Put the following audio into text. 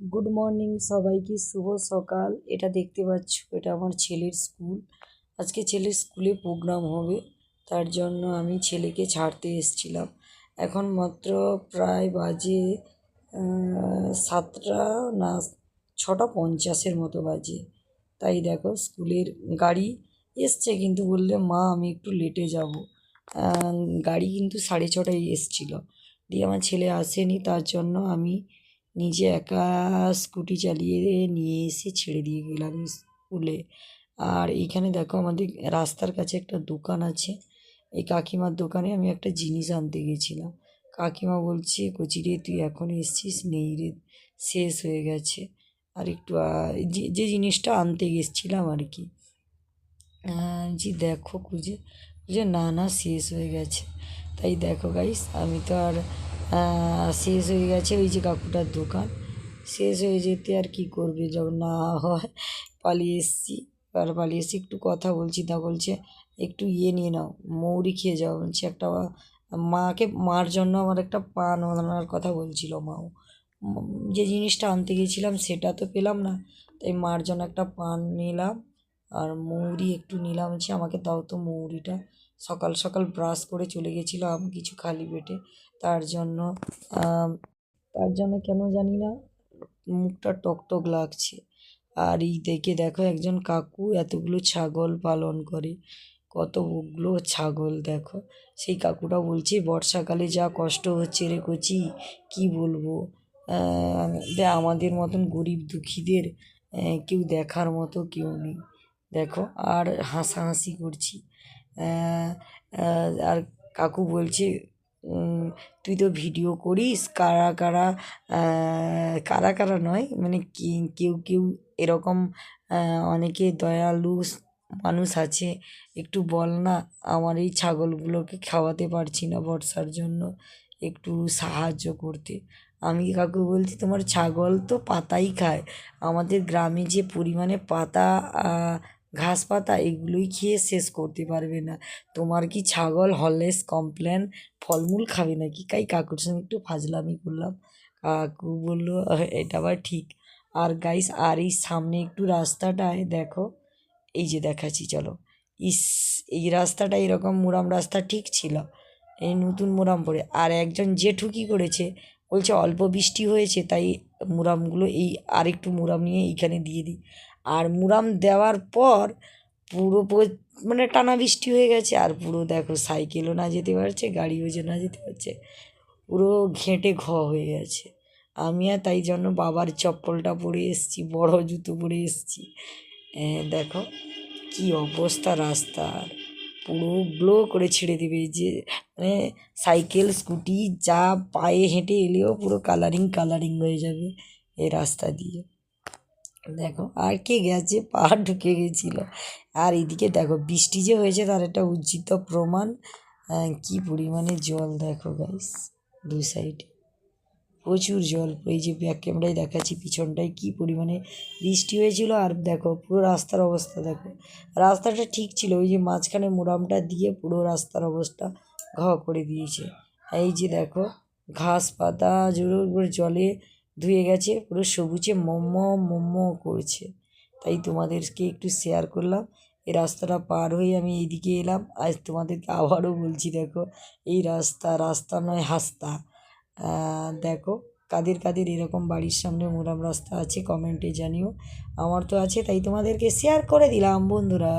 Good morning সবাইকে, শুভ সকাল। এটা দেখতে পাচ্ছ, এটা আমার ছেলের স্কুল। আজকে ছেলের স্কুলে প্রোগ্রাম হবে, তার জন্য আমি ছেলেকে ছাড়তে এসেছিলাম। এখন মাত্র প্রায় বাজে সাতটা না, ছটা পঞ্চাশের মতো বাজে। তাই দেখো, স্কুলের গাড়ি এসছে কিন্তু বললে, মা, আমি একটু লেটে যাব। গাড়ি কিন্তু সাড়ে ছটায় এসছিল। দিয়ে আমার ছেলে আসেনি, তার জন্য আমি নিজে একা স্কুটি চালিয়ে নিয়ে এসে ছেড়ে দিয়ে গেলাম স্কুলে। আর এইখানে দেখো আমাদের রাস্তার কাছে একটা দোকান আছে। এই কাকিমার দোকানে আমি একটা জিনিস আনতে গেছিলাম। কাকিমা বলছে, কচি রে, তুই এখন এসছিস? নেই রে, শেষ হয়ে গেছে। আর একটু যে জিনিসটা আনতে গেছিলাম আর কি। জি দেখো খুঁজে খুঁজে না না, শেষ হয়ে গেছে। তাই দেখো গাইস আমি তো আর শেষ হয়ে গেছে, ওই যে কাকুটার দোকান। শেষ হয়ে যেতে আর কি করবে? যখন না হয় পালিয়ে এসছি। আর পালিয়ে এসছি, একটু কথা বলছি, তা বলছে, একটু ইয়ে নিয়ে নাও, মৌরি খেয়ে যাও। বলছে একটা মাকে, মার জন্য আমার একটা পান আনার কথা বলছিল মাও। যে জিনিসটা আনতে গেছিলাম সেটা তো পেলাম না, তাই মার জন্য একটা পান নিলাম। আর মৌরি একটু নিলাম হচ্ছে আমাকে দাও তো মৌরিটা। সকাল সকাল ব্রাশ করে চলে গেছিলাম কিছু খালি পেটে। তার জন্য তার জন্য কেন জানি না, মুখটা টকটক লাগছে। আর এই দেখে দেখো একজন কাকু এতগুলো ছাগল পালন করে, কতগুলো ছাগল দেখো। সেই কাকুটা বলছে, বর্ষাকালে যা কষ্ট হচ্ছে রে কচি, কি বলব? দে আমাদের মতন গরিব দুঃখীদের কেউ দেখার মতো কেউ নেই। দেখো, আর হাসাহাসি করছি। আর কাকু বলছে তুই তো ভিডিও করিস, কারা কারা কারা কারা নয় মানে কেউ কেউ এরকম অনেকে দয়ালু মানুষ আছে, একটু বল না, আমার এই ছাগলগুলোকে খাওয়াতে পারছি না বর্ষার জন্য, একটু সাহায্য করতে। আমি কাকু বলছি, তোমার ছাগল তো পাতাই খায়, আমাদের গ্রামে যে পরিমাণে পাতা ঘাস পাতা এগুলোই খেয়ে শেষ করতে পারবে না। তোমার কি ছাগল হরলিক্স কমপ্লেন ফলমূল খাবে নাকি? কাই কাকুর সঙ্গে একটু ফাজলামি করলাম। কাকু বলল "আহ, এটা আবার ঠিক। আর গাইস আর এই সামনে একটু রাস্তাটায় দেখো। এই যে দেখাচ্ছি চলো। ইস এই রাস্তাটা এরকম মুরাম রাস্তা ঠিক ছিল। এই নতুন মুরাম পড়ে। আর একজন জেঠু কী করেছে? বলছে অল্প বৃষ্টি হয়েছে তাই মুরামগুলো এই আরেকটু মুরাম নিয়ে এইখানে দিয়ে দিই। আর মুরাম দেওয়ার পর পুরো মানে টানা বৃষ্টি হয়ে গেছে আর পুরো দেখো সাইকেলও না যেতে পারছে, গাড়িও যে না যেতে পারছে, পুরো ঘেঁটে ঘ হয়ে গেছে। আমি আর তাই জন্য বাবার চপ্পলটা পরে এসেছি, বড় জুতো পরে এসেছি। দেখো কি অবস্থা রাস্তার। পুরো ব্লো করে ছেড়ে দিবে যে মানে সাইকেল, স্কুটি যা পায়ে হেঁটে এলেও পুরো কালারিং কালারিং হয়ে যাবে এই রাস্তা দিয়ে। দেখো, আর কে গেছে? পা ঢুকে গেছিল। আর এদিকে দেখো, বৃষ্টি যে হয়েছে তার একটা উজ্জিত প্রমাণ। কি পরিমাণে জল দেখো গাইস দু সাইডে প্রচুর জল, এই যে ব্যাক ক্যামেরায় দেখাচ্ছি, পিছনটায় কি পরিমাণে বৃষ্টি হয়েছিল। আর দেখো, পুরো রাস্তার অবস্থা দেখো। রাস্তাটা ঠিক ছিল, ওই যে মাঝখানে মোরামটা দিয়ে পুরো রাস্তার অবস্থা ঘ করে দিয়েছে। এই যে দেখো ঘাস পাতা জোরে জলে ধুয়ে গেছে, পুরো সবুজে মোম্ম মোম্ম করছে। তাই তোমাদেরকে একটু শেয়ার করলাম। এই রাস্তাটা পার হয়ে আমি এইদিকে এলাম। আজ তোমাদেরকে আবারও বলছি, দেখো, এই রাস্তা রাস্তা নয় হাস্তা দেখো, কাদের কাদের এরকম বাড়ির সামনে মোরাম রাস্তা আছে কমেন্টে জানিও। আমার তো আছে, তাই তোমাদেরকে শেয়ার করে দিলাম, বন্ধুরা।